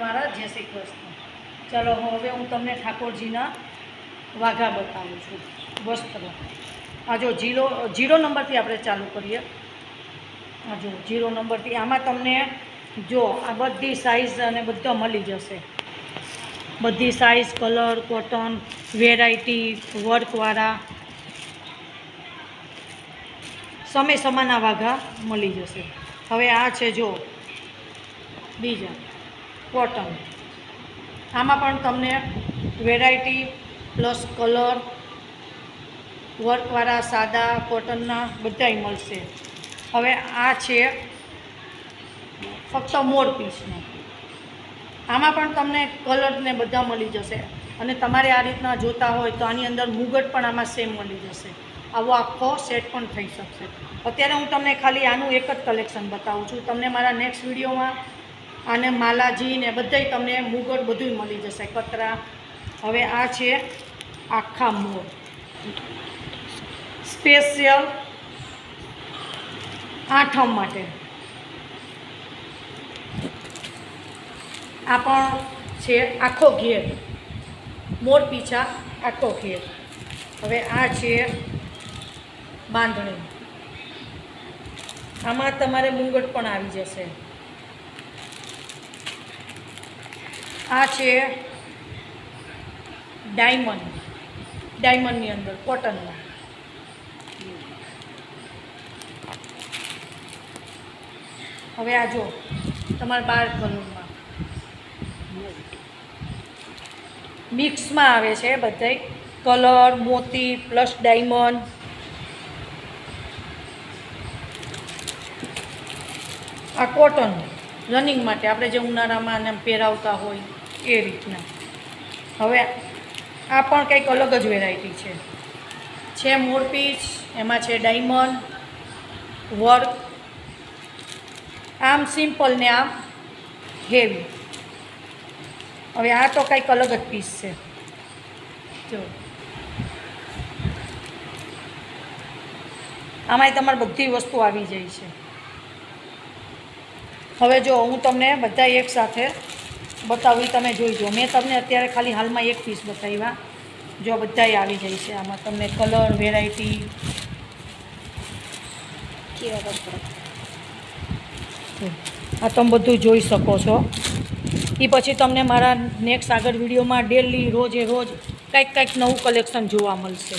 મારા જય શ્રી કૃષ્ણ ચલો હવે હું તમને ઠાકોરજીના વાઘા બતાવું છું. વસ્ત્ર આ જો જીરો જીરો નંબરથી આપણે ચાલુ કરીએ. આ જો જીરો નંબરથી આમાં તમને જો આ બધી સાઇઝ અને બધા મળી જશે. બધી સાઇઝ કલર કોટન વેરાયટી વર્કવાળા સમય સમાના વાઘા મળી જશે. હવે આ છે જો બીજા. કોટન. આમાં પણ તમને વેરાયટી પ્લસ કલર વર્કવાળા સાદા કોટનના બધાય મળશે. હવે આ છે ફક્ત મોર પીસનો આમાં પણ તમને કલરને બધા મળી જશે. અને તમારે આ રીતના જોતા હોય તો આની અંદર મુગટ પણ આમાં સેમ મળી જશે. આવો આખો સેટ પણ થઈ શકશે. અત્યારે હું તમને ખાલી આનું એક જ કલેક્શન બતાવું છું. તમને મારા નેક્સ્ટ વિડીયોમાં આને માલાજી ને બધાય તમને મુગટ બધું મળી જશે, કતરા. હવે આ છે આખા મોર. સ્પેશિયલ આઠમ માટે. આ પણ છે આખો ઘેર. મોર પીછા આખો ઘેર. હવે આ છે બાંધણી. આમાં તમારે મુંગટ પણ આવી જશે. આ છે ડાયમંડ. ડાયમંડની અંદર, કોટનમાં. હવે આ જો, તમારા બાર કલરમાં. મિક્સમાં આવે છે બધાય કલર, મોતી, પ્લસ ડાયમંડ. આ કોટન, રનિંગ માટે. આપણે જે ઉનાળામાં એમ પહેરાવતા હોય. એ રીતના. હવે આ પણ કંઈક અલગ જ વેરાયટી છે. છે મોરપીચ એમાં છે ડાયમંડ, વર્ક. આમ સિમ્પલ ને આમ હેવી હવે આ તો કંઈક અલગ જ પીસ છે. જો. આમાંય તમારે બધી વસ્તુ આવી જાય છે. હવે જો હું તમને બધા એક સાથે બતાવી તમે જોઈજો. મેં તમને અત્યારે ખાલી હાલમાં એક પીસ બતાવ્યા. જો બધાય આવી જાય છે. આમાં તમને કલર વેરાયટી આ તમે બધું જોઈ શકો છો. એ પછી તમને મારા નેક્સ્ટ આગળ વિડીયોમાં ડેલી રોજે રોજ કંઈક કંઈક નવું કલેક્શન જોવા મળશે.